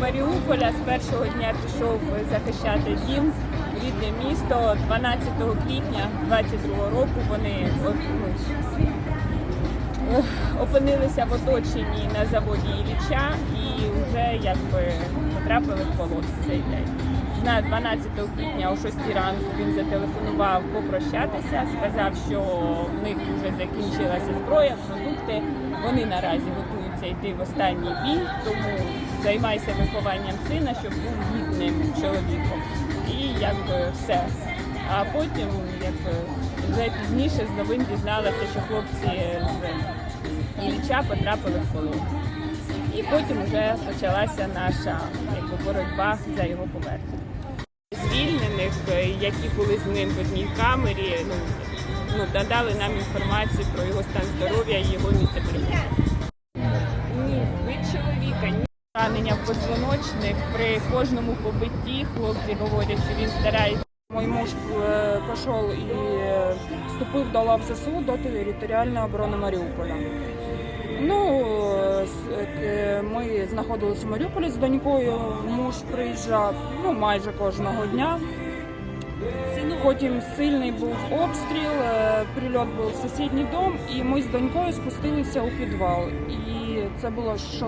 Маріуполя з першого дня пішов захищати дім, рідне місто. 12 квітня 22 року вони ну, опинилися в оточенні на заводі Ілліча і вже якби потрапили в полон цей день. На 12 квітня о 6 ранку він зателефонував попрощатися, сказав, що в них вже закінчилася зброя, продукти. Вони наразі готуються йти в останній бій, тому займайся вихованням сина, щоб був гідним чоловіком. І якби все. А потім, якби вже пізніше з новин дізналася, що хлопці з Ілліча потрапили в полон. І потім вже почалася наша якби, боротьба за його повернення. Звільнених, які були з ним в одній камері, ну, ну, надали нам інформацію про його стан здоров'я і його місце перебування. Ні, ви чоловіка, ні. Ранення в позвоночник при кожному побитті хлопці говорять, що він старається. Мой муж э, пошел и э, вступив до лав ЗСУ до територіальної оборони Маріуполя. Ну, е, е, ми знаходилися в Маріуполі з донькою. Муж приїжджав ну, майже кожного дня. Потім сильний був обстріл, е, прильот був в сусідній дом, і ми з донькою спустилися у підвал. І це було 6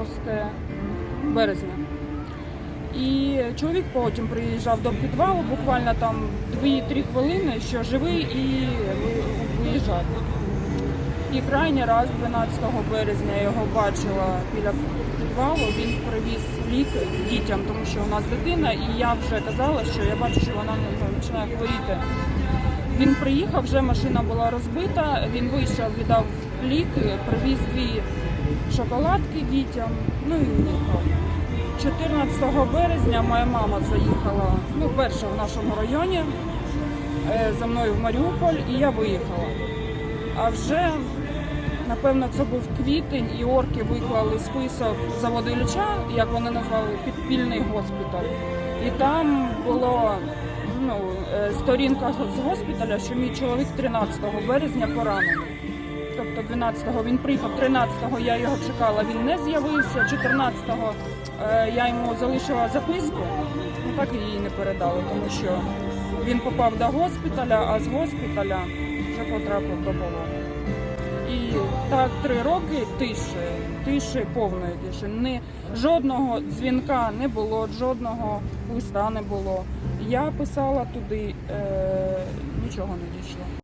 березня. І чоловік потім приїжджав до підвалу, буквально там 2-3 хвилини, що живий і ви- виїжджати. І крайній раз, 12 березня, я його бачила біля підвалу. Він привіз ліки дітям, тому що у нас дитина, і я вже казала, що я бачу, що вона ну, починає хворіти. Він приїхав, вже машина була розбита. Він вийшов, віддав ліки, привіз дві шоколадки дітям. Ну і уїхав. 14 березня моя мама заїхала, ну, перша в нашому районі, е, за мною в Маріуполь, і я виїхала. А вже, напевно, це був квітень, і орки виклали список заводу Ілліча, як вони назвали, підпільний госпіталь. І там було ну, е, сторінка з госпіталя, що мій чоловік 13 березня поранений. Тобто 12-го він приїхав, 13-го я його чекала, він не з'явився. 14-го е, я йому залишила записку, ну так і її не передали, тому що він попав до госпіталя, а з госпіталя вже потрапив до полону. І так три роки тиші, тиші, повної тиші. Ні, жодного дзвінка не було, жодного листа не було. Я писала туди, е, нічого не дійшло.